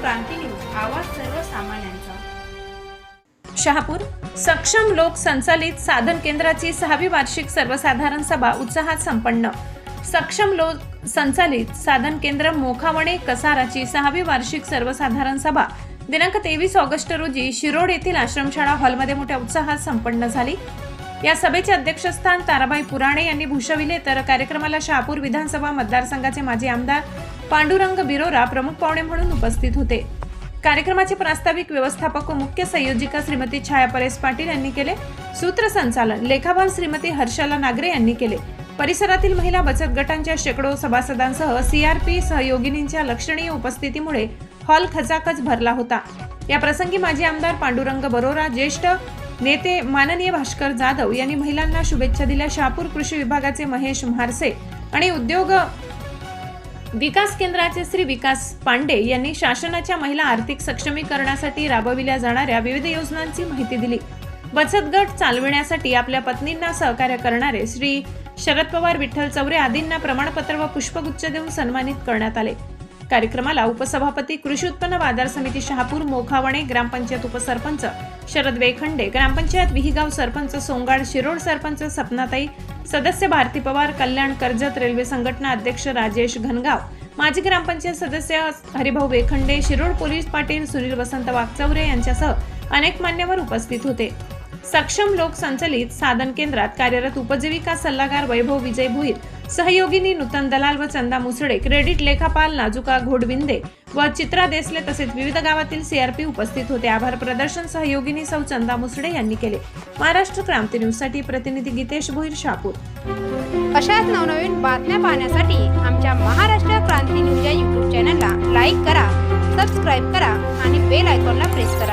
क्रांती news आवाज सर्वसामान्यांचा. शहापूर सक्षम लोक संचालित साधन केंद्राची सहावी वार्षिक सर्वसाधारण सभा उत्साहात संपन्न. सक्षम लोक संचालित साधन केंद्र मोखावणे कसाराची सहावी वार्षिक सर्वसाधारण सभा. दिनांक तेवीस ऑगस्ट रोजी शिरोड येथील आश्रमशाळा हॉलमध्ये मोठ्या उत्साहात संपन्न झाली. या सभेचे अध्यक्षस्थान ताराबाई पुराणे यांनी भूषविले. तर कार्यक्रमाला शहापूर विधानसभा मतदारसंघाचे माजी आमदार पांडुरंग बिरोरा प्रमुख पाहुणे म्हणून उपस्थित होते. कार्यक्रमाचे प्रास्ताविक व्यवस्थापक व मुख्य संयोजिका श्रीमती छाया परेश पाटील यांनी केले. सूत्रसंचालन लेखापाल श्रीमती हर्षला नागरे यांनी केले. परिसरातील महिला बचत गटांच्या शेकडो सभासदांसह सीआरपी सहयोगिनींच्या लक्षणीय उपस्थितीमुळे हॉल खचाखच भरला होता. या प्रसंगी माजी आमदार पांडुरंग बरोरा ज्येष्ठ नेते माननीय भास्कर जाधव यांनी महिलांना शुभेच्छा दिल्या. शहापूर कृषी विभागाचे महेश म्हारसे आणि उद्योग विकास केंद्राचे श्री विकास पांडे यांनी शासनाच्या महिला आर्थिक सक्षमीकरणासाठी राबविल्या जाणाऱ्या विविध योजनांची माहिती दिली. बचत गट चालविण्यासाठी आपल्या पत्नींना सहकार्य करणारे श्री शरद पवार विठ्ठल चौरे आदींना प्रमाणपत्र व पुष्पगुच्छ देऊन सन्मानित करण्यात आले. कार्यक्रमाला उपसभापती कृषी उत्पन्न बाजार समिती शहापूर मोखावणे ग्रामपंचायत उपसरपंच शरद वेखंडे ग्रामपंचायत विहिगाव सरपंच सोंगाड शिरोड सरपंच सपनाताई सदस्य भारती पवार कल्याण कर्जत रेल्वे संघटना अध्यक्ष राजेश घनगाव माजी ग्रामपंचायत सदस्य हरिभाऊ वेखंडे शिरोड पोलीस पाटील सुनील वसंत वागचौरे यांच्यासह अनेक मान्यवर उपस्थित होते. सक्षम लोक संचलित साधन केंद्रात कार्यरत उपजीविका सल्लागार वैभव विजय भुईर सहयोगिनी नूतन दलाल व चंदा मुसळे क्रेडिट लेखापाल नाजुका घोडविंदे व चित्रा देसले तसेच विविध गावातील सीआरपी उपस्थित होते. आभार प्रदर्शन सहयोगिनी सौ चंदा मुसळे यांनी केले. महाराष्ट्र क्रांती न्यूजसाठी प्रतिनिधी गीतेश भोईर शापूर अशाच नवनवीन बातम्या पाहण्यासाठी आमच्या महाराष्ट्र क्रांती न्यूज या युट्यूब चॅनलला लाईक करा सबस्क्राईब करा आणि बेल आयकॉनला प्रेस करा.